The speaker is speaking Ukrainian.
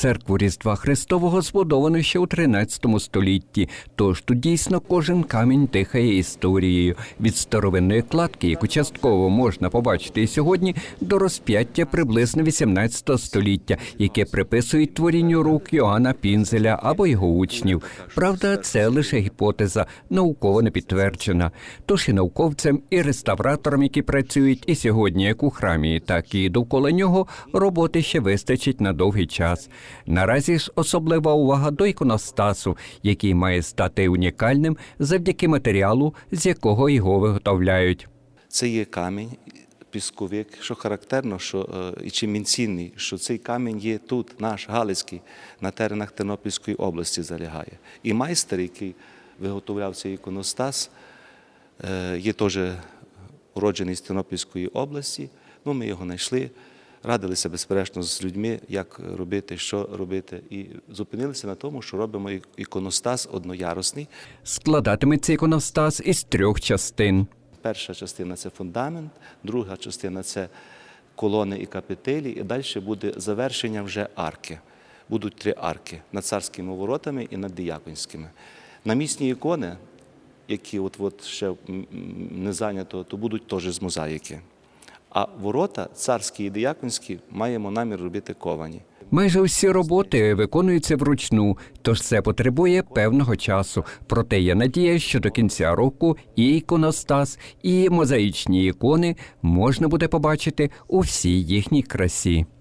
церкву Різдва Христового збудовано ще у 13 столітті. Тож тут дійсно кожен камінь дихає історією від старовинної кладки, яку частково можна побачити і сьогодні, до розп'яття приблизно 18 століття, яке приписують творінню рук Йоанна Пінзеля або його учнів. Правда, це лише гіпотеза, науково не підтверджена. Тож і науковцям, і реставраторам, які працюють і сьогодні, як у храмі, так і довкола нього, роботи ще вистачить на довгий час. Наразі ж особлива увага до іконостасу, який має стати унікальним завдяки матеріалу, з якого його виготовляють. Це є камінь, пісковик, що характерно, що е, і чим він цінний, що цей камінь є тут, наш Галицький, на теренах Тернопільської області залягає. І майстер, який виготовляв цей іконостас, е, є теж уроджений з Тернопільської області. Ну, ми його знайшли, радилися безперечно з людьми, як робити, що робити, і зупинилися на тому, що робимо іконостас одноярусний. Складатиметься іконостас із трьох частин. Перша частина це фундамент, друга частина це колони і капителі, і далі буде завершення вже арки. Будуть три арки над царськими воротами і над дияконськими. Намісні ікони, які от, ще не зайнято, то будуть теж з мозаїки. А ворота царські і дияконські маємо намір робити ковані. Майже усі роботи виконуються вручну, тож це потребує певного часу. Проте є надія, що до кінця року і іконостас, і мозаїчні ікони можна буде побачити у всій їхній красі.